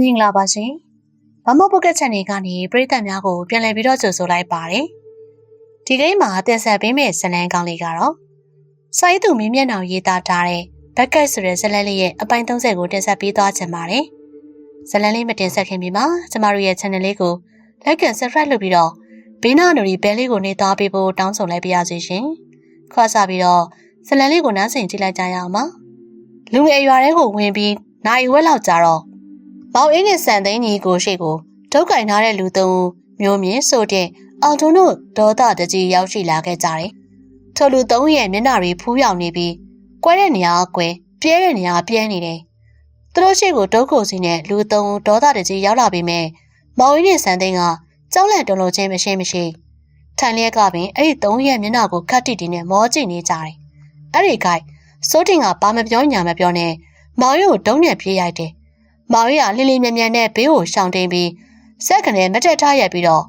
မင်္ဂလာပါရှင်။မမပုတ်ကက်ချန်နေကနေပြည်သက်များကိုပြန်လည်ပြီးတော့ကြိုဆိုလိုက်ပါတယ်။ဒီကိန်းမှာတင်ဆက်ပေးမယ့်ဇာတ်လမ်းကောင်းလေးကတော့စိုင်းသူမင်းမျက်နှာရေးသားထားတဲ့ဘက်ကက်ဆိုတဲ့ဇာတ်လမ်းလေးရဲ့အပိုင်း30ကိုတင်ဆက်ပေးသွားချင်ပါတယ်။ဇာတ်လမ်းလေးမတင်ဆက်ခင်ဒီမှာကျမတို့ရဲ့ channel လေးကို like and subscribe လုပ်ပြီးတော့ဘေးနားနိုရီဘဲလေးကိုနေသားပေးဖို့တောင်းဆိုလိုက်ပါရစေရှင်။ခွာစားပြီးတော့ဇာတ်လမ်းလေးကိုနားဆင်ကြည့်လိုက်ကြရအောင်ပါ။လူငယ်ရွာထဲကိုဝင်ပြီးနိုင်ဝက်လောက်ကြာတော့ မောင်အင်းနဲ့စံသိန်းကြီးကိုရှိကိုဒုတ်ကင်ထားတဲ့လူသုံးမျိုးမြင့်ဆိုတဲ့အောင်ထုံတို့ဒေါသတကြီးရောက်ရှိလာခဲ့ကြတယ်။ထိုလူသုံးရဲ့မျက်နှာတွေဖူးပြောင်နေပြီးကွဲတဲ့နေရာကွဲပြဲတဲ့နေရာပြဲနေတယ်။သူတို့ရှိကိုဒုတ်ကိုစီနဲ့လူသုံးဒေါသတကြီးရောက်လာပြီးမြဲမောင်အင်းနဲ့စံသိန်းကကြောက်လန့်တုန်လှုပ်ခြင်းမရှိမရှိထိုင်လျက်ကပင်အဲ့ဒီသုံးရဲ့မျက်နှာကိုခတ်တိတိနဲ့မောကြည့်နေကြတယ်။အဲ့ဒီခိုက်စိုးတင်ကဘာမပြောညာမပြောနဲ့မောင်ရုံကိုတုံးနဲ့ပြေးရိုက်တယ်။ မောင်ရလင်းလင်းမြန်မြန်နဲ့ဘေးကိုရှောင်တိန်ပြီးစက်ကနေမတက်ထားရပြီးတော့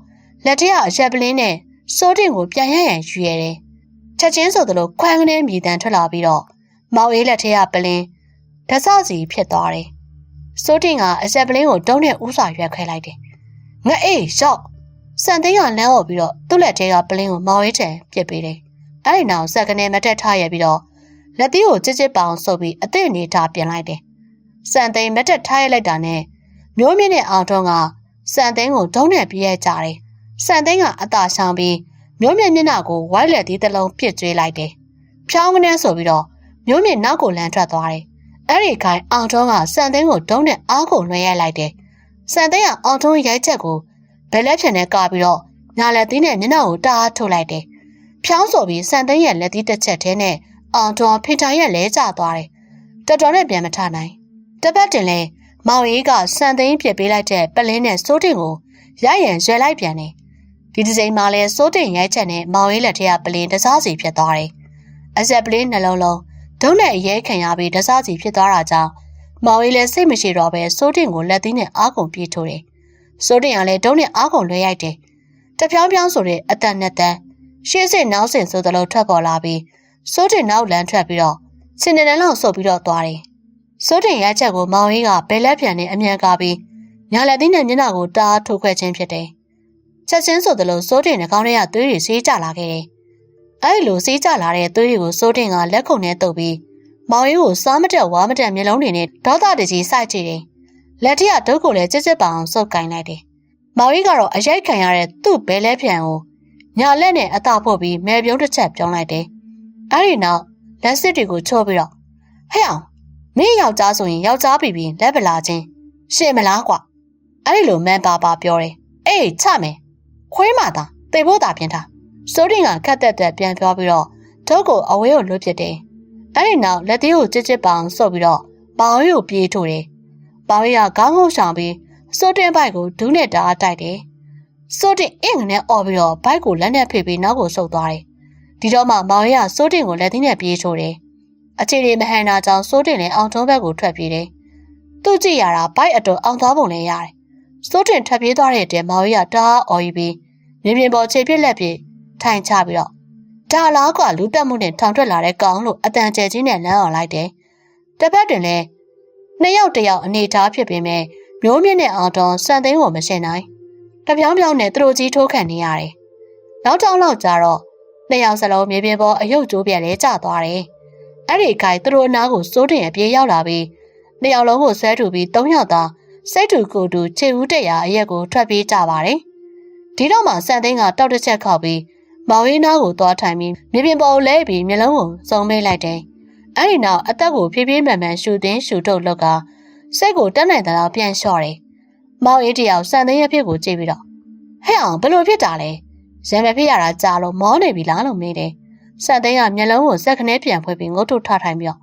လက်ထက်အရက်ပလင်းနဲ့စိုးတင်ကိုပြန်ရရန်ယူရတယ်။ချက်ချင်းဆိုသလိုခွန်းကနေမြည်တမ်းထွက်လာပြီးတော့မောင်အေးလက်ထက်ကပလင်းဓဆစီဖြစ်သွားတယ်။စိုးတင်ကအရက်ပလင်းကိုတုံးနဲ့ဥစွာရွက်ခွဲလိုက်တယ်။ငါအေးရောက်စံသိန်းကလမ်းော်ပြီးတော့သူ့လက်ထဲကပလင်းကိုမောင်အေးထံပြစ်ပေးတယ်။အဲဒီနောက်စက်ကနေမတက်ထားရပြီးတော့လက်သီးကိုကြစ်ကြစ်ပေါအောင်ဆုပ်ပြီးအသင့်အနေထားပြင်လိုက်တယ်။ စံသိန်းမတက်ထားရလိုက်တာနဲ့မျိုးမြင့်နဲ့အောင်ထုံးကစံသိန်းကိုဒုံးနဲ့ပြေးရကြတယ်။စံသိန်းကအသာဆောင်ပြီးမျိုးမြင့်မျက်နှာကိုဝိုက်လက်သီးတစ်လုံးပစ်ကျွေးလိုက်တယ်။ဖြောင်းကနေဆိုပြီးတော့မျိုးမြင့်နောက်ကိုလမ်းထွက်သွားတယ်။အဲ့ဒီခိုင်အောင်ထုံးကစံသိန်းကိုဒုံးနဲ့အားကိုလွှဲရိုက်လိုက်တယ်။စံသိန်းကအောင်ထုံးရိုက်ချက်ကိုဘယ်လက်ဖြန်နဲ့ကာပြီးတော့ညာလက်သီးနဲ့မျက်နှာကိုတအားထုတ်လိုက်တယ်။ဖြောင်းဆိုပြီးစံသိန်းရဲ့လက်သီးတစ်ချက်ထဲနဲ့အောင်ထွန်းဖေတိုင်ရဲ့လဲကျသွားတယ်။တော်တော်နဲ့ပြန်မထနိုင်။ တပတ်တင်လဲမောင်ရီးကစံသိန်းပြစ်ပေးလိုက်တဲ့ပလင်းနဲ့စိုးတင်ကိုရရန်ရွယ်လိုက်ပြန်တယ်။ဒီဒီဇိန်မှာလဲစိုးတင်ရိုက်ချက်နဲ့မောင်ရီးလက်ထက်ကပလင်းတစားစီဖြစ်သွားတယ်။အဆက်ပလင်းနှလုံးလုံးဒုံးနဲ့ရဲခံရပြီးတစားစီဖြစ်သွားတာကြောင့်မောင်ရီးလဲစိတ်မရှိတော့ပဲစိုးတင်ကိုလက်သီးနဲ့အားကုန်ပြေးထိုးတယ်။စိုးတင်ကလည်းဒုံးနဲ့အားကုန်လွှဲရိုက်တယ်။တပြောင်းပြောင်းဆိုတဲ့အတန်နဲ့တန်းရှေ့စစ်နောက်ဆင်ဆိုသလိုထွက်ပေါ်လာပြီးစိုးတင်နောက်လမ်းထွက်ပြီးတော့စင်နေနန်းလောက်ဆုပ်ပြီးတော့သွားတယ်။ စိုးတင်ရဲချက်ကိုမောင်ကြီးကဘယ်လက်ပြန်နဲ့အမြန်ကားပြီးညာလက်သီးနဲ့မျက်နှာကိုတားထုတ်ခွဲခြင်းဖြစ်တယ်။ချက်ချင်းဆိုသလိုစိုးတင်နှကောင်းတွေကသွေးတွေဆေးကျလာခဲ့တယ်။အဲဒီလိုဆေးကျလာတဲ့သွေးတွေကိုစိုးတင်ကလက်ခုံနဲ့တုပ်ပြီးမောင်ကြီးကိုစားမတက်ဝါမတက်မျက်လုံးတွေနဲ့ဒေါသတကြီးစိုက်ကြည့်တယ်။လက်ထက်ကဒုတ်ကိုလည်းကြစ်ကြစ်ပအောင်စုပ်ကင်လိုက်တယ်။မောင်ကြီးကတော့အရိုက်ခံရတဲ့သူ့ဘဲလဲဖြန်ကိုညာလက်နဲ့အသာဖို့ပြီးမဲပြုံးတစ်ချက်ပြောင်းလိုက်တယ်။အဲဒီနောက်လက်စစ်တွေကိုချိုးပြီးတော့ဟဲ့အောင် မင်းယောက်ျားဆိုရင်ယောက်ျားပြီပြီးလက်ပလာချင်းရှေ့မလားကွာအဲ့ဒီလိုမန်ပါပါပြောတယ်အေးချမယ်ခွေးမသာတေဖို့သာပြင်ထားစိုးတင်ကခက်တက်တက်ပြန်ပြောပြီးတော့ဒုတ်ကိုအဝေးကိုလွတ်ပစ်တယ်အဲ့ဒီနောက်လက်သေးကိုကြစ်ကြစ်ပေါအောင်ဆုပ်ပြီးတော့ပေါင်ရီကိုပြေးထိုးတယ်ပေါင်ရီကခေါင်းငုံဆောင်ပြီးစိုးတင်ဘိုက်ကိုဒူးနဲ့တားတိုက်တယ်စိုးတင်အင်္ဂနဲ့អော်ပြီးတော့ဘိုက်ကိုလက်နဲ့ဖိပြီးနောက်ကိုဆုပ်သွားတယ်ဒီတော့မှမောင်ရစိုးတင်ကိုလက်သီးနဲ့ပြေးချိုးတယ် အခြေအနေမဟန်တာကြောင့်စိုးတင်လည်းအောင်ထုံးဘက်ကိုထွက်ပြေးတယ်သူကြည့်ရတာဘိုက်အတော်အောင်သွားပုံလည်းရတယ်စိုးတင်ထွက်ပြေးသွားတဲ့တဲမောင်ရတားအော်ယူပြီးမြင်မြင်ပေါ်ခြေပြက်လက်ပြထိုင်ချပြီးတော့ဒါလားကလူတက်မှုနဲ့ထောင်ထွက်လာတဲ့ကောင်လို့အတန်ကျဲချင်းနဲ့လမ်းအောင်လိုက်တယ်။တစ်ဖက်တွင်လည်းနှစ်ယောက်တယောက်အနေထားဖြစ်ပေမဲ့မျိုးမြင့်နဲ့အောင်တော်စံသိန်းကိုမရှင်းနိုင်။တပြောင်းပြောင်းနဲ့သူတို့ကြီးထိုးခံနေရတယ်။နောက်တောင်းလောက်ကြတော့နှစ်ယောက်စလုံးမြေပြင်ပေါ်အယုတ်ကျိုးပြန်လဲကျသွားတယ်။ အဲ့ဒီခိုင်သူတို့အနားကိုစိုးတင်အပြေးရောက်လာပြီးနှစ်ယောက်လုံးကိုဆွဲထူပြီးသုံးယောက်သာစိတ်တူကိုယ်တူခြေဦးတက်ရာအရက်ကိုထွက်ပြေးကြပါတယ်။ဒီတော့မှစံသိန်းကတောက်တစ်ချက်ခောက်ပြီးမောင်ရင်းနားကိုသွားထိုင်ပြီးမြေပြင်ပေါ်လဲပြီးမျက်လုံးကိုစုံမိလိုက်တယ်။အဲ့ဒီနောက်အသက်ကိုဖြည်းဖြည်းမှန်မှန်ရှူသွင်းရှူထုတ်လောက်ကစိတ်ကိုတက်နိုင်တဲ့လောက်ပြန်လျှော့တယ်။မောင်ရင်းတယောက်စံသိန်းရဲ့ဖြစ်ကိုကြည့်ပြီးတော့ဟဲ့အောင်ဘလို့ဖြစ်တာလဲ။ရံမဖြစ်ရတာကြာလို့မောနေပြီလားလို့မေးတယ်။ ဆက်သိန်းကမျက်လုံးကိုစက်ခနဲပြန်ဖွင့်ပြီးငုတ်ထုတ်ထထိုင်ပြီးတော့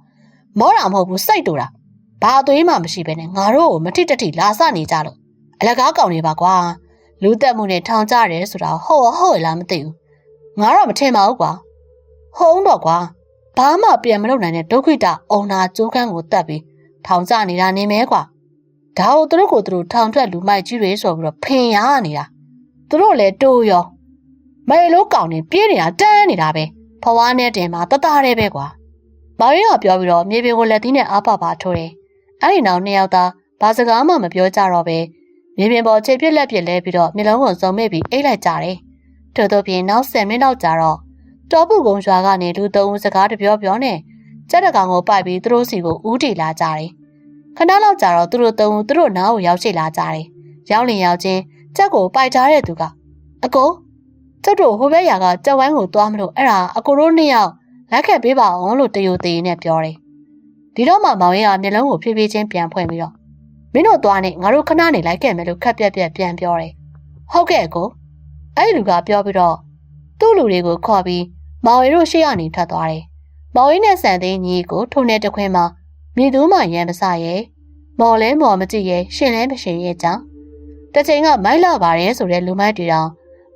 မောတာမဟုတ်ဘူးစိတ်တူတာ။ဘာအသွေးမှမရှိဘဲနဲ့ငါတို့ကိုမထိတထိလာစနေကြလို့အလကားကောင်းနေပါကွာ။လူတက်မှုနဲ့ထောင်ကြတယ်ဆိုတာဟုတ်ဟုတ်လားမသိဘူး။ငါတော့မထင်ပါဘူးကွာ။ဟုံးတော့ကွာ။ဘာမှပြန်မလုပ်နိုင်တဲ့ဒုက္ခိတအုံနာကျိုးကန်းကိုတက်ပြီးထောင်ကြနေတာနေမဲကွာ။ဒါကိုသူတို့ကိုသူတို့ထောင်ထွက်လူမိုက်ကြီးတွေဆိုပြီးတော့ဖင်ရနေတာ။သူတို့လည်းတိုးရောမဲလို့ကောင်းနေပြေးနေတာတန်းနေတာပဲ ဖွားနဲ့တင်မှာတသားတည်းပဲကွာမောင်ရီကပြောပြီးတော့မြေပြင်ကိုလက်သီးနဲ့အားပါပါထိုးတယ်အဲ့ဒီနောက်နှစ်ယောက်သားဘဘာစကားမှမပြောကြတော့ပဲမြေပြင်ပေါ်ခြေပြက်လက်ပြက်လဲပြီးတော့မျက်လုံးကိုစုံမိပြီးအိတ်လိုက်ကြတယ်။ထို့သောပြင်နောက်10မိနစ်လောက်ကြာတော့တောပုကုံရွာကနေလူသုံးဦးစကားတပြောပြောနဲ့ကြက်တကောင်ကိုပိုက်ပြီးသူတို့စီကိုဦးတည်လာကြတယ်။ခဏလောက်ကြာတော့သူတို့သုံးဦးသူတို့နားကိုရောက်ရှိလာကြတယ်။ရောက်လင်ရောက်ချင်းကြက်ကိုပိုက်ထားတဲ့သူကအကို ကျုပ်တို့ဟိုဘက်ရာကကြက်ဝိုင်းကိုသွားမလို့အဲ့ဒါအကိုတို့နှစ်ယောက်လက်ခက်ပေးပါအောင်လို့တယိုသေးနဲ့ပြောတယ်။ဒီတော့မှမောင်ရင်ကမျက်လုံးကိုဖြည်းဖြည်းချင်းပြန်ဖွင့်ပြီးတော့မင်းတို့သွားနေငါတို့ခဏနေလိုက်ခဲ့မယ်လို့ခက်ပြက်ပြက်ပြန်ပြောတယ်။ဟုတ်ကဲ့ကိုအဲ့ဒီလူကပြောပြီးတော့သူ့လူတွေကိုခေါ်ပြီးမောင်ရီတို့ရှေ့ကနေထွက်သွားတယ်။မောင်ရီနဲ့ဆန်သိန်းညီကိုထုံနေတခွင်မှာမိသူမှရံမစရဲ့မော်လဲမော်မကြည့်ရဲ့ရှင်လဲမရှင်ရဲ့ကြောင့်တချိန်ကမိုက်လာပါတယ်ဆိုတဲ့လူမိုက်တွေတောင်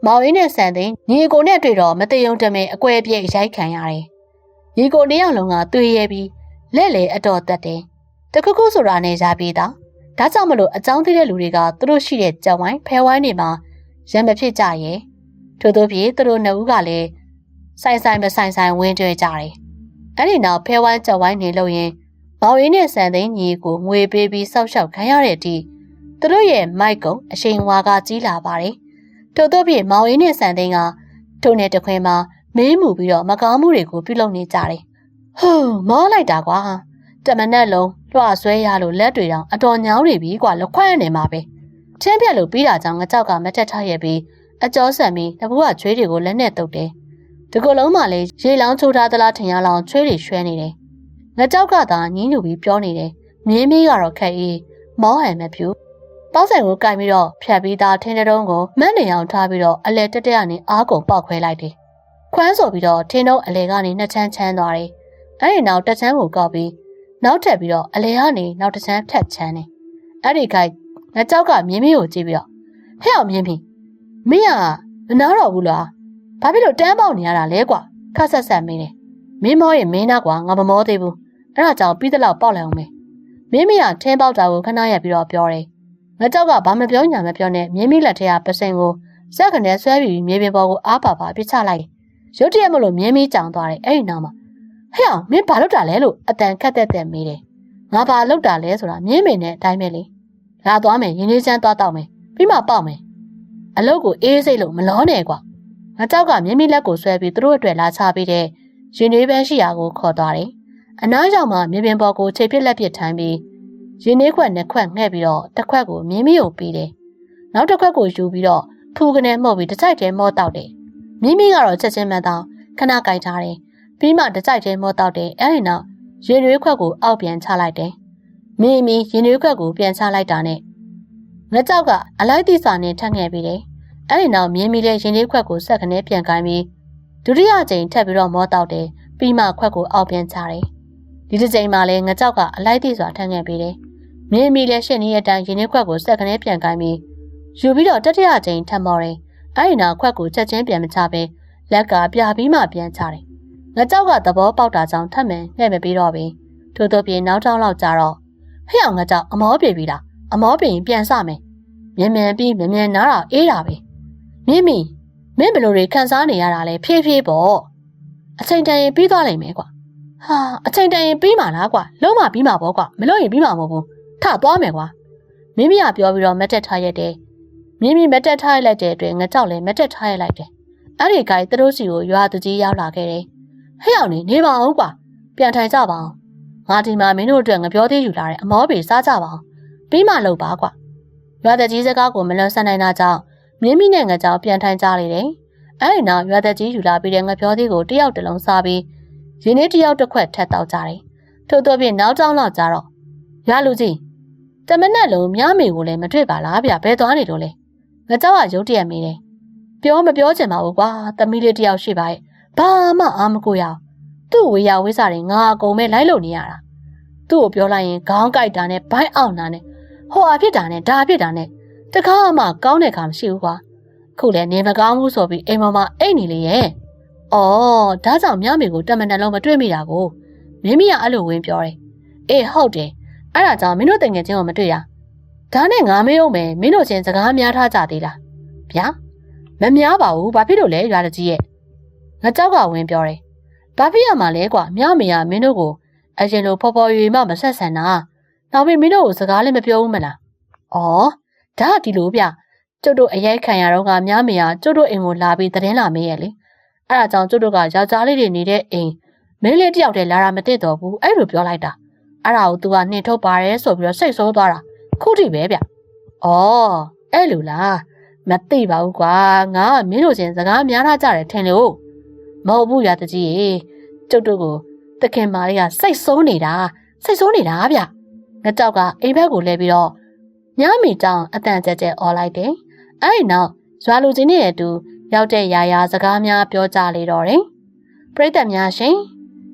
မောင်ရီနဲ့ဆန်သိန်းညီကိုနဲ့တွေ့တော့မတယုံတမဲအကွဲပြဲရိုက်ခံရတယ်။ညီကိုနှစ်ယောက်လုံးကသွေးရဲပြီးလက်လေအတော်တက်တယ်။တခုခုဆိုတာနဲ့ရပြီးသားဒါကြောင့်မလို့အကြောင်းသိတဲ့လူတွေကသူတို့ရှိတဲ့ကြက်ဝိုင်းဖဲဝိုင်းတွေမှာရံမဖြစ်ကြရဲ့ထို့သောဖြင့်သူတို့နှစ်ဦးကလည်းဆိုင်ဆိုင်မဆိုင်ဆိုင်ဝင်းတွေ့ကြတယ်အဲ့ဒီနောက်ဖဲဝိုင်းကြက်ဝိုင်းနေလို့ရင်မောင်ရင်းနဲ့ဆန်သိန်းညီကိုငွေပေးပြီးစောက်ရှောက်ခံရတဲ့အထိသူတို့ရဲ့မိုက်ကုံအရှိန်ဝါကကြီးလာပါတယ် ထို့သောဖြင့်မောင်ရင်းနဲ့ဆန်သိန်းကထိုနဲ့တခွင်မှာမေးမှုပြီးတော့မကောင်းမှုတွေကိုပြုလုပ်နေကြတယ်ဟိုးမောလိုက်တာကွာတမနက်လုံးလွှဆွဲရလို့လက်တွေတောင်အတော်ညောင်းနေပြီကွာလက်ခွန့်နေမှာပဲချင်းပြက်လို့ပြီးတာကြောင့်ငကြောက်ကမတက်ထရပြီးအကျော်ဆန်ပြီးတပူကချွေးတွေကိုလက်နဲ့တုပ်တယ်ဒီကုလုံးမှလည်းရေလောင်းချိုးထားသလားထင်ရလောင်ချွေးတွေရွှဲနေတယ်ငကြောက်ကသာညင်းညူပြီးပြောနေတယ်မြင်းမီးကတော့ခက်အေးမောဟန်မပြူ ပေါက်ဆိုင်ကိုကင်ပြီးတော့ဖြတ်ပြီးသားထင်းတုံးကိုမန်းနေအောင်ထားပြီးတော့အလဲတက်တက်ကနေအားကုန်ပေါက်ခွဲလိုက်တယ်ခွန်းဆိုပြီးတော့ထင်းတုံးအလဲကနေနှစ်ချမ်းချမ်းသွားတယ်အဲ့ဒီနောက်တစ်ချမ်းကိုကောက်ပြီးနောက်ထပ်ပြီးတော့အလဲကနေနောက်တစ်ချမ်းထက်ချမ်းတယ်အဲ့ဒီခိုက်ငကြောက်ကမြင်းမီးကိုကြည့်ပြီးတော့ဟဲ့အောင်မြင်းမီးမင်းကမနာတော့ဘူးလားဘာဖြစ်လို့တန်းပေါက်နေရတာလဲကွာခက်ဆက်ဆက်မင်းနေမင်းမောရင်မင်းနာကွာငါမမောသေးဘူးအဲ့ဒါကြောင့်ပြီးတဲ့လောက်ပေါက်လိုက်အောင်မယ်မင်းမရထင်းပေါက်တာကိုခဏရက်ပြီးတော့ပြောတယ် ငကြောက်ကဘာမပြောညာမပြောနဲ့မြင်းမီလက်ထက်ကပစင်ကိုစက်ကနေဆွဲပြီးမြေပြင်ပေါ်ကိုအားပါပါပြစ်ချလိုက်ရုတ်တရက်မလို့မြင်းမီကြောင်သွားတယ်အဲ့ဒီနောက်မှာဟဲ့အောင်မင်းဘာလုပ်တာလဲလို့အတန်ခက်တဲ့တဲ့မေးတယ်ငါဘာလုပ်တာလဲဆိုတာမြင်းမင်းနဲ့အတိုင်းပဲလေလာသွားမယ်ရင်းနှီးချမ်းသွားတော့မယ်ပြီးမှပေါက်မယ်အလုတ်ကိုအေးစိတ်လို့မလောနဲ့ကွာငါကြောက်ကမြင်းမီလက်ကိုဆွဲပြီးသူတို့အတွက်လာချပေးတဲ့ရင်နှွေးပန်းရှိရာကိုခေါ်သွားတယ်အနားရောက်မှမြင်းပင်ပေါ်ကိုခြေပြစ်လက်ပြစ်ထမ်းပြီး ရင်နှွေးခွက်နှစ်ခွက်ငှဲ့ပြီးတော့တစ်ခွက်ကိုမြင်းမီကိုပေးတယ်နောက်တစ်ခွက်ကိုယူပြီးတော့ဖူကနေမှုတ်ပြီးတစ်ကြိုက်တည်းမော့တောက်တယ်မြင်းမီကတော့ချက်ချင်းမှန်တော့ခဏကြိုက်ထားတယ်ပြီးမှတစ်ကြိုက်တည်းမော့တောက်တယ်အဲ့ဒီနောက်ရင်ရွေးခွက်ကိုအောက်ပြန်ချလိုက်တယ်။မင်းမီရင်ရွေးခွက်ကိုပြန်ချလိုက်တာနဲ့ငကြောက်ကအလိုက်တိစာနဲ့ထပ်ငယ်ပြီးတယ်။အဲ့ဒီနောက်မြင်းမီလည်းရင်ရွေးခွက်ကိုဆက်ကနေပြန်ကိုင်းပြီးဒုတိယကြိမ်ထပ်ပြီးတော့မောတောက်တယ်။ပြီးမှခွက်ကိုအောက်ပြန်ချတယ်။ဒီတစ်ကြိမ်မှာလည်းငကြောက်ကအလိုက်တိစွာထပ်ငယ်ပြီးတယ်။ မြင်းမီလည်းရှင်းနေတဲ့အတိုင်းရင်ရွေးခွက်ကိုဆက်ကနေပြန်ကိုင်းပြီးယူပြီးတော့တတိယကြိမ်ထပ်မော်တယ်။အဲ့ဒီနောက်ခွက်ကိုချက်ချင်းပြန်မချပဲလက်ကပြပြီးမှပြန်ချတယ်ငကြောက်ကသဘောပေါက်တာကြောင့်ထပ်မံငှဲ့မပြီးတော့ပြီထို့သောပြင်နောက်တောင်းလောက်ကြာတော့ဖျောက်ငကြောက်အမောပြေပြီလားအမောပင်ပြန်စမယ်မြန်မြန်ပြီးမြန်မြန်နားတာအေးတာပဲမင်းမီမင်းဘယ်လိုတွေခံစားနေရတာလဲဖြည်းဖြည်းပေါ့အချိန်တန်ရင်ပြီးသွားလိမ့်မယ်ကွာဟာအချိန်တန်ရင်ပြီးမှာလားကွာလုံးမပြီးမှာပေါ့ကွာမလို့ရင်ပြီးမှာမဟုတ်ဘူး ထသွားမယ်ကွာမင်းမရပြောပြီးတော့မက်တက်ထားရက်တယ်မင်းမီမက်တက်ထားလိုက်တဲ့အတွက်ငကြောက်လည်းမက်တက်ထားရလိုက်တယ်အဲ့ဒီကိုင်သူတို့စီကိုရွာသူကြီးရောက်လာခဲ့တယ်ဟဲ့အောင်နေနေပါအောင်ကွာပြန်ထိုင်ကြပါအောင်ငါဒီမှာမင်းတို့အတွက်ငပြောသေးယူလာတယ်အမောပေစားကြပါအောင်ပြီးမှလုပ်ပါကွာရွာသက်ကြီးစကားကိုမလွန်ဆန်နိုင်တာကြောင့်မြင်းမိနဲ့ငကြောင်ပြန်ထိုင်ကြလေတယ်အဲ့ဒီနောက်ရွာသက်ကြီးယူလာပြီးတဲ့ငပြောသေးကိုတယောက်တလုံးစားပြီးရင်းနှီးတယောက်တစ်ခွက်ထက်တောက်ကြတယ်ထို့သောဖြင့်နောက်ကြောင်းလောက်ကြတော့ရလူကြီး တမနက်လုံးမြမေကိုလည်းမတွေ့ပါလားဗျဘယ်သွားနေတော့လဲငကြောင်ကရုတ်တရက်မေးတယ်ပြောမပြောချင်ပါဘူးကွာသမီးလေးတယောက်ရှိပါရဲ့ဘာမှအားမကိုရအောင်သူ့ဝေယဝိစားတွေငါအကုန်ပဲလိုက်လို့နေရတာသူ့ကိုပြောလိုက်ရင်ခေါင်းကိုက်တာနဲ့ဘိုင်းအောင်တာနဲ့ဟိုအဖြစ်တာနဲ့ဒါဖြစ်တာနဲ့တကားမှကောင်းတဲ့ခါမရှိဘူးကွာခုလဲနေမကောင်းဘူးဆိုပြီးအိမ်မမအိတ်နေလေရဲ့အော်ဒါကြောင့်မြမေကိုတမန်တန်လုံးမတွေ့မိတာကိုမင်းမရအဲ့လိုဝင်ပြောတယ်အေးဟုတ်တယ် အဲ့ဒါကြောင့်မင်းတို့တငယ်ချင်းကိုမတွေ့ရဒါနဲ့ငါမေးအောင်မယ်မင်းတို့ချင်းစကားများထားကြသေးလားဗျာမများပါဘူးဘာဖြစ်လို့လဲရွာတကြီးရဲ့ငါကြောက်ကဝင်ပြောတယ်။ဘာဖြစ်ရမှာလဲကွာမြမေကမင်းတို့ကိုအရင်လိုဖော်ဖော်ရွေမှမဆက်ဆန်တာနောက်ပြီးမင်းတို့ကိုစကားလည်းမပြောဘူးမလား။အော်ဒါကဒီလိုဗျ။ကျုပ်တို့အရိုက်ခံရတော့ကများမရကျုပ်တို့အိမ်ကိုလာပြီးသတင်းလာမေးရလေ။အဲ့ဒါကြောင့်ကျုပ်တို့ကယောက်ျားလေးတွေနေတဲ့အိမ်မင်းလေးတယောက်တည်းလာတာမသိတော့ဘူးအဲ့လိုပြောလိုက်တာ။ အဲ့ဒါကို तू ကနှင်ထုတ်ပါတယ်ဆိုပြီးတော့စိတ်ဆိုးသွားတာ။ခုထိပဲဗျ။အော်အဲ့လိုလား။မသိပါဘူးကွာ။ငါကမင်းတို့ချင်းစကားများလာကြတယ်ထင်လို့မဟုတ်ဘူးရတကြီးရေကျုပ်တို့ကိုတခင်မာလေးကစိတ်ဆိုးနေတာစိတ်ဆိုးနေတာဗျ။ငါတောက်ကအိမ်ဘက်ကိုလဲပြီးတော့ညမီတောင်အတန်ကြက်ကြက်អော်လိုက်တယ်။အဲ့ဒီနောက်ရွာလူချင်းတွေရဲ့အတူရောက်တဲ့ယာယာစကားများပြောကြလေတော့တယ်။ပရိသတ်များရှင်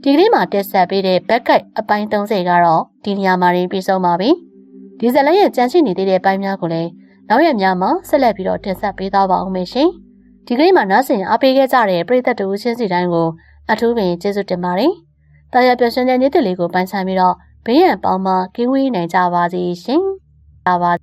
ဒီကလေးမှာတက်ဆက်ပေးတဲ့ဘက်ကိုက်အပိုင်း30ကတော့ဒီနေရာမှာရင်းပြီးဆုံးပါပြီ။ဒီဇလန်ရဲ့ကြံရှိနေသေးတဲ့ပိုင်းများကိုလည်းနောက်ရက်များမှာဆက်လက်ပြီးတော့တင်ဆက်ပေးသွားပါဦးမယ်ရှင်။ဒီကလေးမှာနားဆင်အားပေးခဲ့ကြတဲ့ပရိသတ်တို့ချင်းစီတိုင်းကိုအထူးပင်ကျေးဇူးတင်ပါတယ်။တာယာပြရှင်တဲ့နေ့တလေးကိုပိုင်ဆိုင်ပြီးတော့ဘေးရန်ပေါင်းမှကင်းဝေးနိုင်ကြပါစေရှင်။ပါပါ